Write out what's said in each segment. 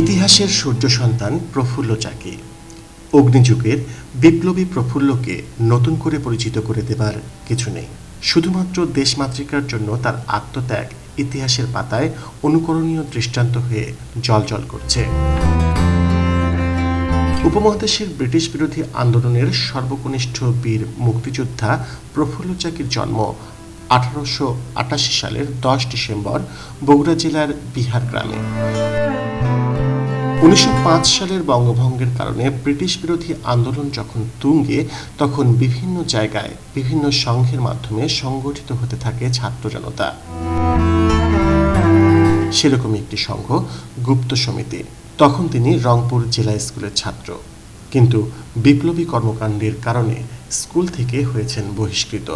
ইতিহাসের সূর্য সন্তান প্রফুল্ল চাকি অগ্নিযুগের বিপ্লবী প্রফুল্লকে নতুন করে পরিচিত করে দেবার কিছু নেই। শুধুমাত্র দেশমাতৃকার জন্য তার আত্মত্যাগ ইতিহাসের পাতায় অনুকরণীয় দৃষ্টান্ত হয়ে জলজল করছে। উপমহাদেশের ব্রিটিশ বিরোধী আন্দোলনের সর্বকনিষ্ঠ বীর মুক্তিযোদ্ধা প্রফুল্ল চাকির জন্ম আঠারোশো আটাশি সালের দশ ডিসেম্বর বগুড়া জেলার বিহার গ্রামে। উনিশশো পাঁচ সালের বঙ্গভঙ্গের কারণে ব্রিটিশ বিরোধী আন্দোলন যখন তুঙ্গে, তখন বিভিন্ন জায়গায় বিভিন্ন সংঘের মাধ্যমে সংগঠিত হতে থাকে ছাত্র জনতা সেরকমই একটি সংঘ, গুপ্ত সমিতি। তখন তিনি রংপুর জেলা স্কুলের ছাত্র। কিন্তু বিপ্লবী কর্মকাণ্ডের কারণে স্কুল থেকে হয়েছেন বহিষ্কৃত।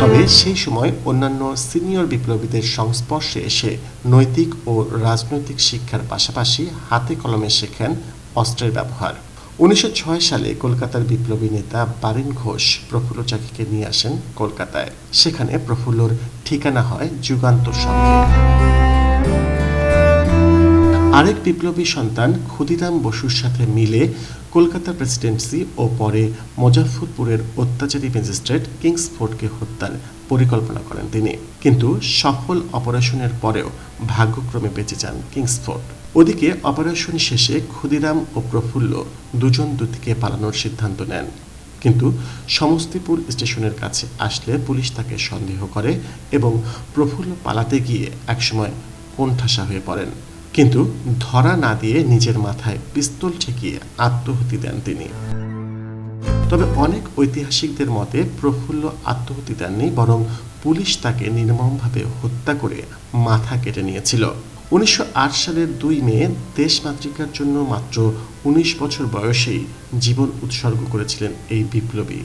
তবে সেই সময় অন্যান্য সিনিয়র বিপ্লবীদের সংস্পর্শে এসে নৈতিক ও রাজনৈতিক শিক্ষার পাশাপাশি হাতে কলমে শেখেন অস্ত্রের ব্যবহার। উনিশশো ছয় সালে কলকাতার বিপ্লবী নেতা বারিন ঘোষ প্রফুল্ল চাকিকে নিয়ে আসেন কলকাতায়। সেখানে প্রফুল্লর ঠিকানা হয় যুগান্তর সঙ্গে আরেক বিপ্লবী সন্তান ক্ষুদিরাম বসুর সাথে মিলে কলকাতা প্রেসিডেন্সি ও পরে মুজাফরপুরের অত্যাচারী ম্যাজিস্ট্রেট কিংসফোর্ডকে হত্যার পরিকল্পনা করেন তিনি। কিন্তু সফল অপারেশনের পরেও ভাগ্যক্রমে বেঁচে যান কিংসফোর্ড। ওদিকে অপারেশন শেষে ক্ষুদিরাম ও প্রফুল্ল দুজন দুদিকে পালানোর সিদ্ধান্ত নেন। কিন্তু সমস্তিপুর স্টেশনের কাছে আসলে পুলিশ তাকে সন্দেহ করে এবং প্রফুল্ল পালাতে গিয়ে একসময় কোণঠাসা হয়ে পড়েন। কিন্তু ধরা না দিয়ে নিজের মাথায় পিস্তল ঠেকিয়ে আত্মহতি দেন তিনি। তবে অনেক ঐতিহাসিকদের মতে প্রফুল্ল আত্মহতি দেননি, বরং পুলিশ তাকে নির্মমভাবে হত্যা করে মাথা কেটে নিয়েছিল। উনিশশো আট সালের দুই মে দেশমাতৃকার জন্য মাত্র উনিশ বছর বয়সেই জীবন উৎসর্গ করেছিলেন এই বিপ্লবী।